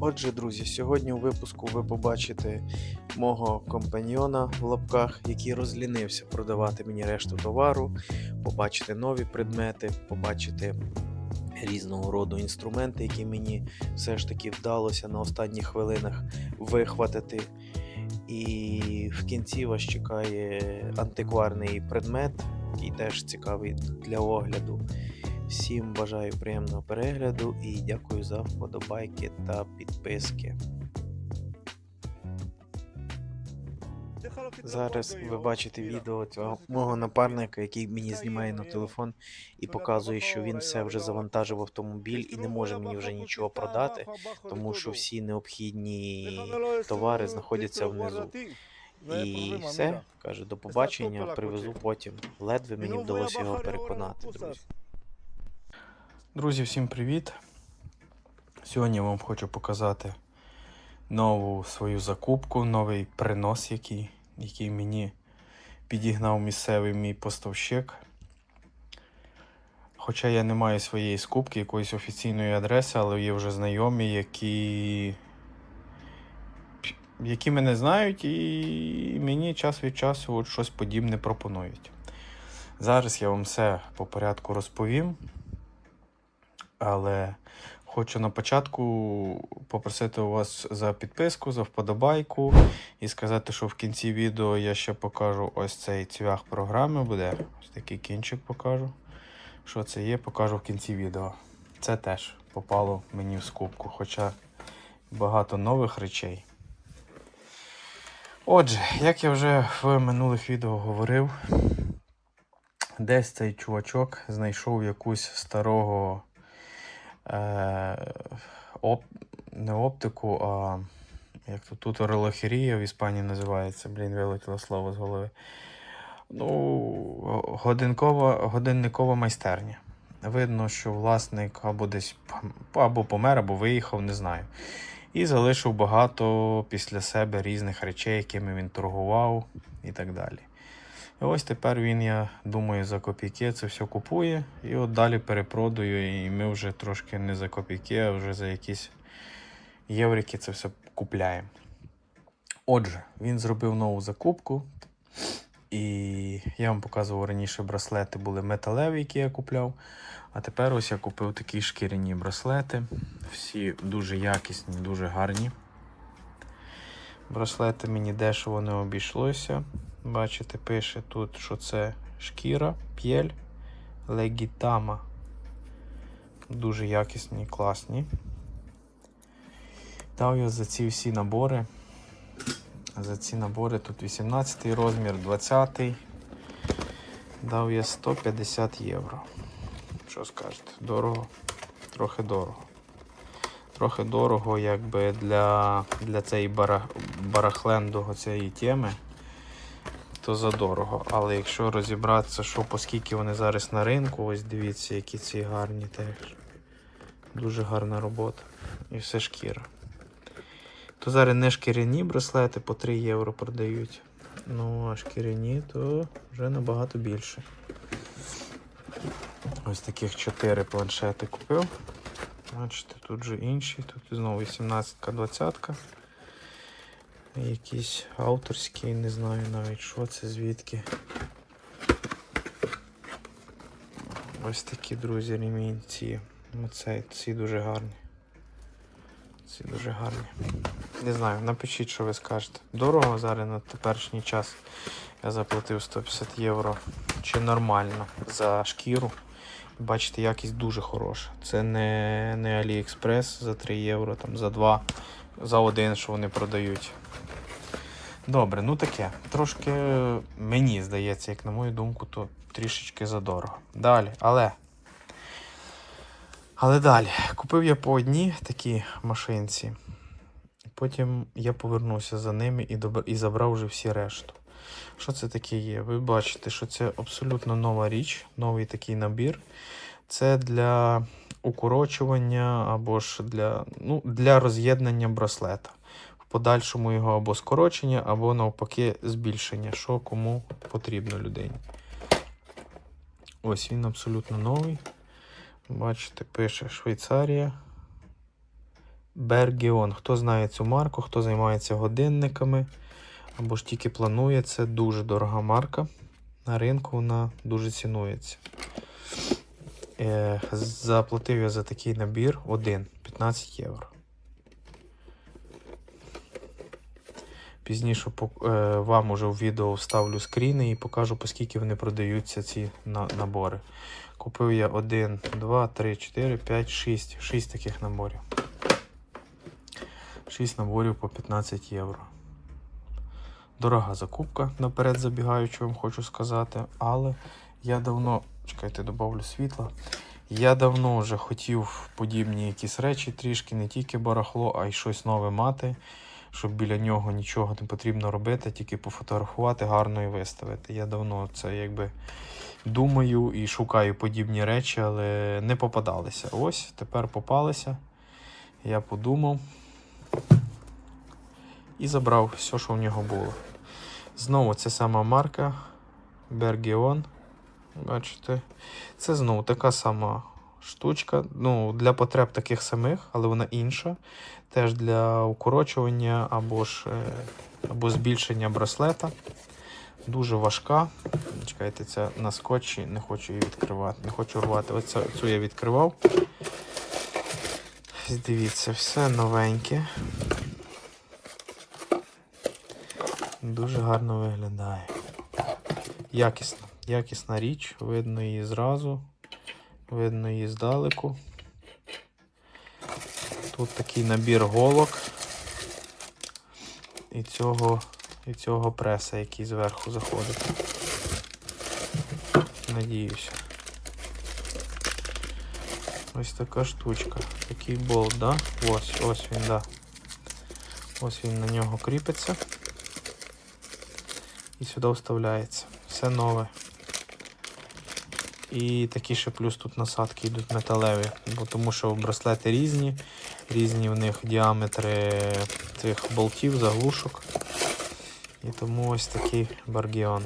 Отже, друзі, сьогодні у випуску ви побачите мого компаньйона в лапках, який розлінився продавати мені решту товару, побачите нові предмети, побачите різного роду інструменти, які мені все ж таки вдалося на останніх хвилинах вихватити. І в кінці вас чекає антикварний предмет, який теж цікавий для огляду. Всім бажаю приємного перегляду і дякую за вподобайки та підписки. Зараз ви бачите відео цього мого напарника, який мені знімає на телефон і показує, що він все вже завантажив автомобіль і не може мені вже нічого продати, тому що всі необхідні товари знаходяться внизу. І все, каже, до побачення, привезу потім. Ледве мені вдалося його переконати, друзі. Друзі, всім привіт! Сьогодні я вам хочу показати нову свою закупку, новий принос, який, який мені підігнав місцевий мій поставщик. Хоча я не маю своєї скупки, якоїсь офіційної адреси, але є вже знайомі, які, які мене знають і мені час від часу от щось подібне пропонують. Зараз я вам все по порядку розповім. Але хочу на початку попросити у вас за підписку, за вподобайку і сказати, що в кінці відео я ще покажу ось цей цвях програми. Буде ось такий кінчик покажу. Що це є, покажу в кінці відео. Це теж попало мені в скупку, хоча багато нових речей. Отже, як я вже в минулих відео говорив, десь цей чувачок знайшов якусь старого е, оп, не оптику, а як тут, тут орелохерія в Іспанії називається. Блін, вилетіло слово з голови. Ну, годинкова, годинникова майстерня. Видно, що власник або десь або помер, або виїхав, не знаю. І залишив багато після себе різних речей, якими він торгував і так далі. І ось тепер він, я думаю, за копійки це все купує. І от далі перепродаю, і ми вже трошки не за копійки, а вже за якісь єврики це все купляємо. Отже, він зробив нову закупку. І я вам показував раніше браслети були металеві, які я купляв. А тепер ось я купив такі шкіряні браслети. Всі дуже якісні, дуже гарні. Браслети мені дешево не обійшлося. Бачите, пише тут, що це шкіра, п'єль, легітама. Дуже якісні, класні. Дав я за ці всі набори. За ці набори тут 18 розмір, 20. -й. Дав я 150 євро. Що скажете? Дорого? Трохи дорого. Трохи дорого, якби для, для цієї бара, барахленду цієї теми, то задорого. Але якщо розібратися, що по скільки вони зараз на ринку, ось дивіться, які ці гарні теж. Дуже гарна робота. І все шкіра. То зараз не шкіряні браслети по 3 євро продають. Ну, а шкіряні то вже набагато більше. Ось таких 4 планшети купив. Бачите, тут вже інші. Тут знову 18-ка, 20-ка. Якісь авторські, не знаю навіть що це, звідки. Ось такі, друзі, ремінці. Оце, ці дуже гарні. Ці дуже гарні. Не знаю, напишіть, що ви скажете. Дорого зараз на теперішній час. Я заплатив 150 євро. Чи нормально за шкіру. Бачите, якість дуже хороша. Це не, не AliExpress за 3 євро, там за 2, за 1, що вони продають. Добре, ну таке. Трошки мені здається, як на мою думку, то трішечки задорого. Далі, але. Але далі, купив я по одній такій машинці. Потім я повернувся за ними і, добр... і забрав вже всі решту. Що це таке є? Ви бачите, що це абсолютно нова річ, новий такий набір. Це для укорочування або ж для, ну, для роз'єднання браслета. Подальшому його або скорочення, або навпаки збільшення, що кому потрібно людині. Ось він абсолютно новий. Бачите, пише Швейцарія. Bergeon. Хто знає цю марку, хто займається годинниками або ж тільки планує, це дуже дорога марка. На ринку вона дуже цінується. Е, заплатив я за такий набір один 15 євро. Пізніше е, вам уже в відео вставлю скріни і покажу, по вони продаються ці набори. Купив я 1, 2, 3, 4, 5, 6. 6 таких наборів. 6 наборів по 15 євро. Дорога закупка, наперед забігаючи, вам хочу сказати, але я давно. Чекайте, добавлю світла. Я давно вже хотів подібні якісь речі, трішки не тільки барахло, а й щось нове мати, щоб біля нього нічого не потрібно робити, тільки пофотографувати гарно і виставити. Я давно це якби думаю і шукаю подібні речі, але не попадалися. Ось тепер попалися. Я подумав і забрав все, що в нього було. Знову ця сама марка Bergeon. Бачите, це знову така сама штучка. Ну, для потреб таких самих, але вона інша. Теж для укорочування або ж е, або збільшення браслета. Дуже важка. Чекайте, це на скотчі, не хочу її відкривати. Не хочу рвати. Оцю цю я відкривав. Дивіться, все новеньке. Дуже гарно виглядає. Якісна. Якісна річ, видно її зразу, видно її здалеку. Тут такий набір голок і цього, і цього преса, який зверху заходить. Надіюся. Ось така штучка. Такий болт, да? Ось, ось він, да. Ось він на нього кріпиться. І сюди вставляється. Все нове. І такі ще плюс тут насадки йдуть металеві, бо тому що браслети різні, різні в них діаметри цих болтів, заглушок. І тому ось такий баргіон.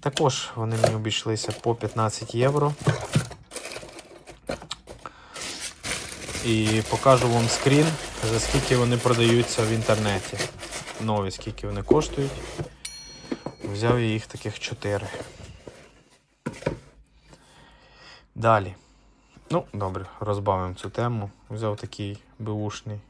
Також вони мені обійшлися по 15 євро. І покажу вам скрін, за скільки вони продаються в інтернеті. Нові, скільки вони коштують. Взяв я їх таких 4. Далі. Ну, добре, розбавимо цю тему. Взяв такий беушний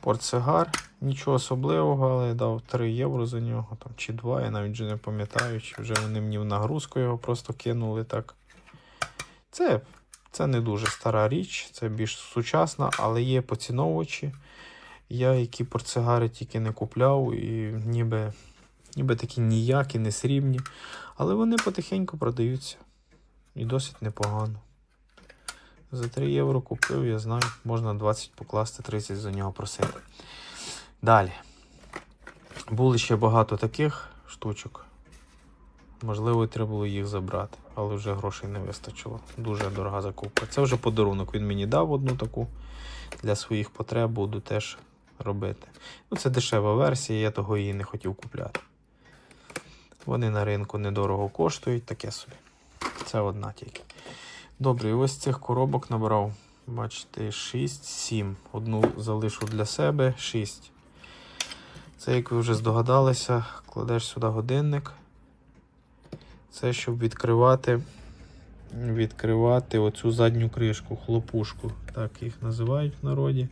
портсигар. Нічого особливого, але я дав 3 євро за нього, там, чи 2, я навіть вже не пам'ятаю, чи вже вони мені в нагрузку його просто кинули так. Це, це не дуже стара річ, це більш сучасна, але є поціновувачі. Я які портсигари тільки не купляв, і ніби, ніби такі ніякі, не срібні. Але вони потихеньку продаються. І досить непогано. За 3 євро купив, я знаю, можна 20 покласти, 30 за нього просити. Далі. Були ще багато таких штучок. Можливо, і треба було їх забрати, але вже грошей не вистачило. Дуже дорога закупка. Це вже подарунок. Він мені дав одну таку для своїх потреб, буду теж робити. Ну, це дешева версія, я того її не хотів купляти. Вони на ринку недорого коштують, таке собі. Це одна тільки. Добре, і ось цих коробок набрав. Бачите, 6, 7. Одну залишу для себе, 6. Це, як ви вже здогадалися, кладеш сюди годинник. Це щоб відкривати, відкривати оцю задню кришку, хлопушку. Так їх називають в народі.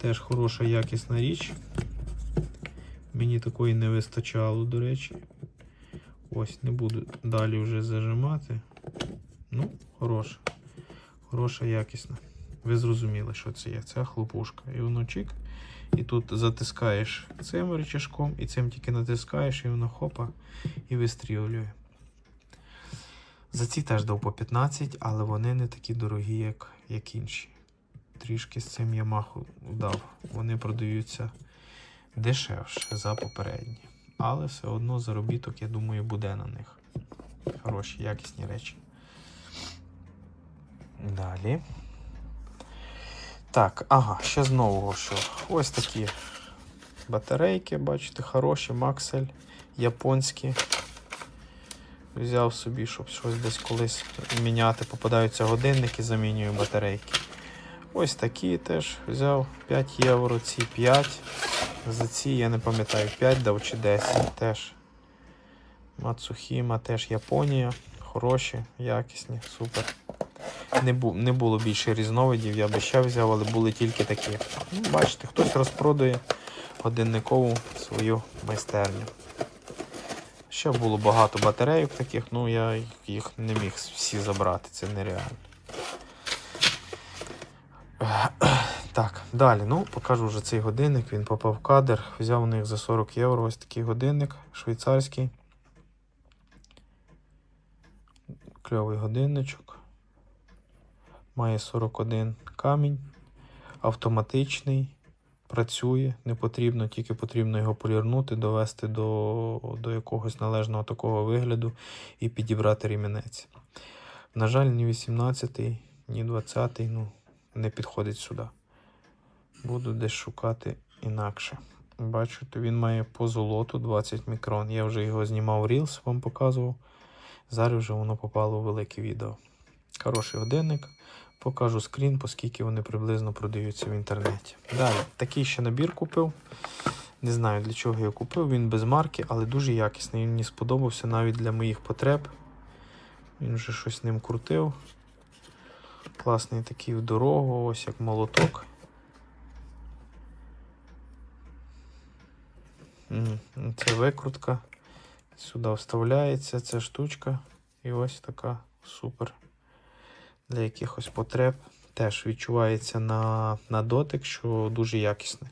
Теж хороша якісна річ. Мені такої не вистачало, до речі. Ось, не буду далі вже зажимати. Ну, хороша. Хороша, якісна. Ви зрозуміли, що це є. Це хлопушка. І воно чик. І тут затискаєш цим рычажком, і цим тільки натискаєш, і воно хопа і вистрілює. За ці теж дав по 15, але вони не такі дорогі, як, як інші. Трішки з цим Yamaha дав. Вони продаються дешевше за попередні. Але все одно заробіток, я думаю, буде на них. Хороші, якісні речі. Далі. Так, ага, ще з нового що. Ось такі батарейки, бачите, хороші, Максель, японські. Взяв собі, щоб щось десь колись міняти. Попадаються годинники, замінюю батарейки. Ось такі теж взяв 5 євро, ці 5. За ці я не пам'ятаю 5 дав чи 10 теж. Мацухіма теж Японія. Хороші, якісні, супер. Не, бу, не було більше різновидів, я би ще взяв, але були тільки такі. Ну, бачите, хтось розпродає годинникову свою майстерню. Ще було багато батарейок таких, ну я їх не міг всі забрати, це нереально. Так, далі. Ну, покажу вже цей годинник. Він попав в кадр. Взяв у них за 40 євро ось такий годинник швейцарський. Кльовий годинничок. Має 41 камінь. Автоматичний. Працює, не потрібно, тільки потрібно його полірнути, довести до, до якогось належного такого вигляду і підібрати рімінець. На жаль, ні 18, ні 20, ну, не підходить сюди. Буду десь шукати інакше. Бачите, він має по золоту 20 мікрон. Я вже його знімав Reels, вам показував. Зараз вже воно попало у велике відео. Хороший годинник. Покажу скрін, оскільки вони приблизно продаються в інтернеті. Далі, такий ще набір купив. Не знаю для чого я купив. Він без марки, але дуже якісний. Він мені сподобався навіть для моїх потреб. Він вже щось ним крутив. Класний такий в дорогу, ось як молоток. Це викрутка. Сюди вставляється ця штучка. І ось така супер. Для якихось потреб. Теж відчувається на, на дотик, що дуже якісний.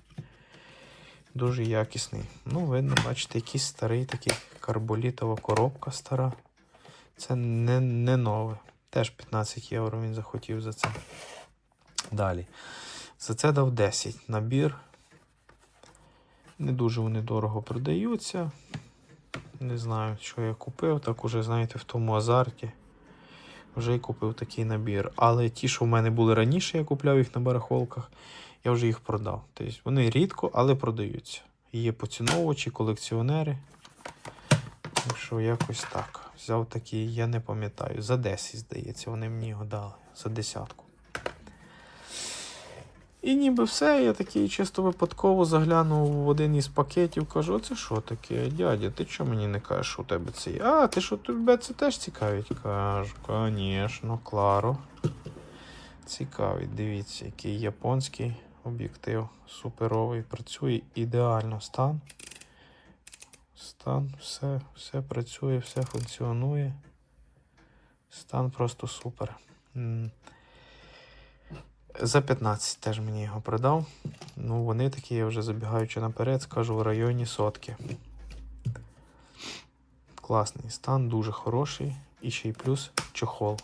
Дуже якісний. Ну, видно, бачите, якийсь старий такий карболітова коробка стара. Це не, не нове. Теж 15 євро він захотів за це. Далі. За це дав 10. Набір. Не дуже вони дорого продаються. Не знаю, що я купив. Так уже, знаєте, в тому азарті. Вже й купив такий набір. Але ті, що в мене були раніше, я купляв їх на барахолках, я вже їх продав. Тобто вони рідко, але продаються. Є поціновувачі, колекціонери. Так що якось так. Взяв такий, я не пам'ятаю. За 10, здається, вони мені його дали. За десятку. І ніби все, я такий чисто випадково заглянув в один із пакетів, кажу, оце що таке, дядя, ти чого мені не кажеш, що у тебе це є? А, ти що тебе це теж цікавить? Кажу, звісно, кларо. Цікавить, дивіться, який японський об'єктив суперовий. Працює ідеально стан. Стан, все, все працює, все функціонує. Стан просто супер. За 15 теж мені його продав. Ну, вони такі, я вже забігаючи наперед, скажу в районі сотки. Класний стан, дуже хороший. І ще й плюс чохол.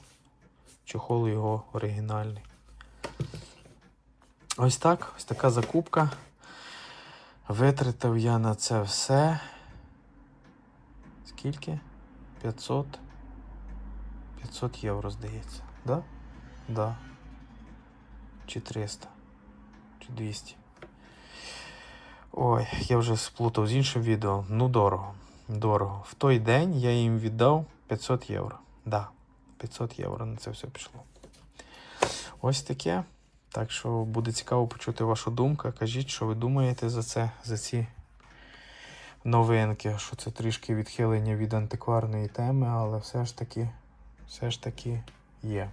Чохол його оригінальний. Ось так, ось така закупка. Витратив я на це все. Скільки? 500. 500 євро, здається. Да? Да. Чи 300. Чи 200. Ой, я вже сплутав з іншим відео. Ну, дорого. Дорого. В той день я їм віддав 500 євро. Да, 500 євро на це все пішло. Ось таке. Так що буде цікаво почути вашу думку. Кажіть, що ви думаєте за це, за ці новинки, що це трішки відхилення від антикварної теми, але все ж таки, все ж таки є.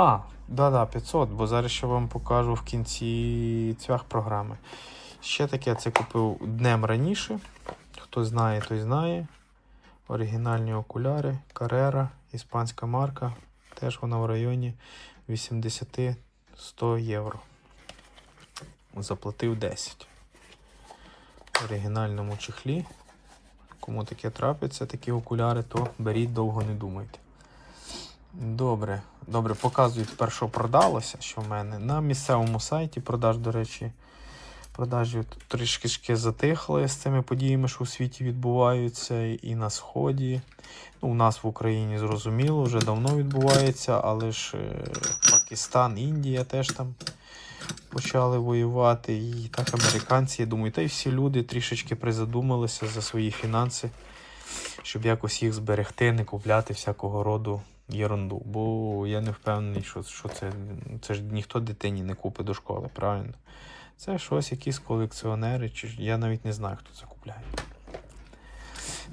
А, да-да, 500, бо зараз ще вам покажу в кінці цвях програми. Ще таке це купив днем раніше. Хто знає, той знає. Оригінальні окуляри, Carrera, іспанська марка. Теж вона в районі 80-100 євро. Заплатив 10. В оригінальному чехлі. Кому таке трапиться, такі окуляри, то беріть довго не думайте. Добре, добре, показую тепер, що продалося, що в мене. На місцевому сайті продаж, до речі, продажі трішки затихли з цими подіями, що у світі відбуваються, і на Сході. Ну, у нас в Україні зрозуміло, вже давно відбувається, але ж е, Пакистан, Індія теж там почали воювати. І так американці, я думаю, та й всі люди трішечки призадумалися за свої фінанси, щоб якось їх зберегти, не купляти всякого роду єрунду, бо я не впевнений, що, що це. Це ж ніхто дитині не купить до школи, правильно? Це щось, якісь колекціонери, чи я навіть не знаю, хто це купляє.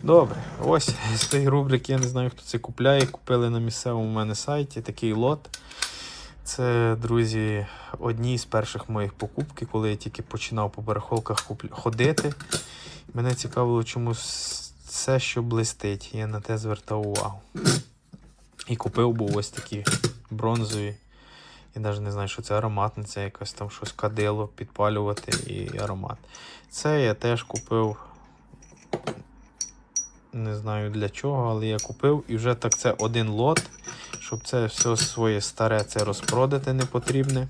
Добре, ось з тієї рубрики я не знаю, хто це купляє. Купили на місцевому мене сайті такий лот. Це, друзі, одні з перших моїх покупки, коли я тільки починав по барахолках ходити. Мене цікавило чомусь все, що блистить. Я на те звертав увагу. І купив був ось такі бронзові. Я навіть не знаю, що це ароматне, це якось там щось кадило підпалювати і аромат. Це я теж купив. Не знаю для чого, але я купив і вже так це один лот, щоб це все своє старе це розпродати не потрібне.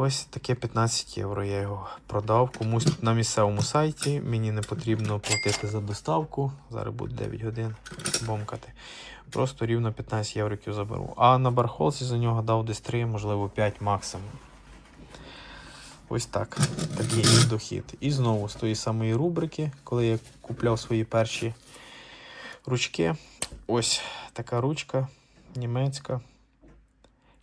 Ось таке 15 євро я його продав комусь на місцевому сайті. Мені не потрібно платити за доставку. Зараз буде 9 годин бомкати. Просто рівно 15 євриків заберу. А на бархолці за нього дав десь 3, можливо 5 максимум. Ось так. Такий дохід. І знову з тої самої рубрики, коли я купляв свої перші ручки. Ось така ручка німецька.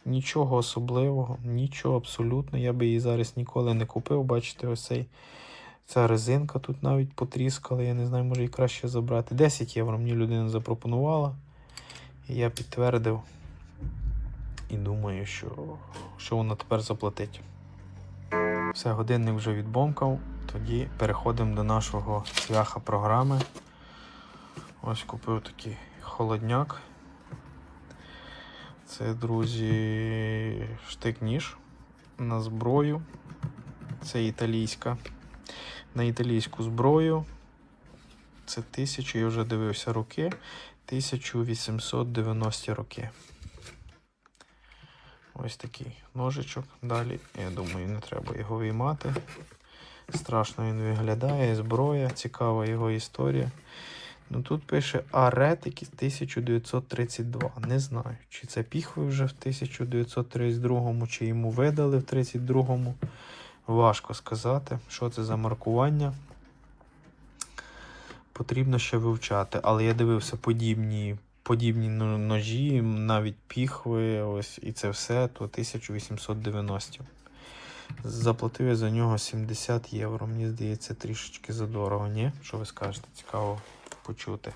Нічого особливого, нічого абсолютно. Я би її зараз ніколи не купив. Бачите, ось цей. Ця резинка тут навіть потріскала. Я не знаю, може її краще забрати. 10 євро мені людина запропонувала. І я підтвердив. І думаю, що, що вона тепер заплатить. Все, годинник вже відбомкав. Тоді переходимо до нашого цвяха програми. Ось купив такий холодняк. Це, друзі, штик-ніж на зброю. Це італійська. На італійську зброю. Це 1000, я вже дивився роки. 1890 роки. Ось такий ножичок. Далі, я думаю, не треба його виймати. Страшно він виглядає, зброя, цікава його історія. Ну тут пише Аретики 1932. Не знаю, чи це піхви вже в 1932, чи йому видали в 32-му. Важко сказати, що це за маркування. Потрібно ще вивчати, але я дивився подібні, подібні ножі, навіть піхви, ось і це все, то 1890. Заплатив я за нього 70 євро. Мені здається, трішечки задорого, ні? Що ви скажете? Цікаво почути.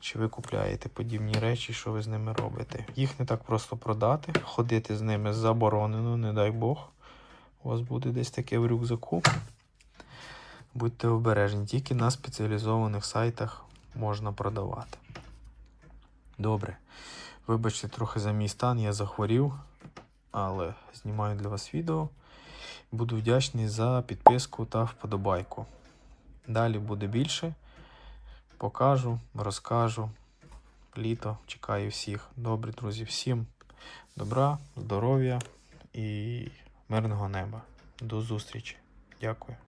Чи ви купляєте подібні речі, що ви з ними робите? Їх не так просто продати, ходити з ними заборонено, не дай Бог. У вас буде десь таке в рюкзаку. Будьте обережні, тільки на спеціалізованих сайтах можна продавати. Добре. Вибачте трохи за мій стан, я захворів, але знімаю для вас відео. Буду вдячний за підписку та вподобайку. Далі буде більше. Покажу, розкажу. Літо чекаю всіх. Добрі, друзі, всім добра, здоров'я і мирного неба. До зустрічі. Дякую.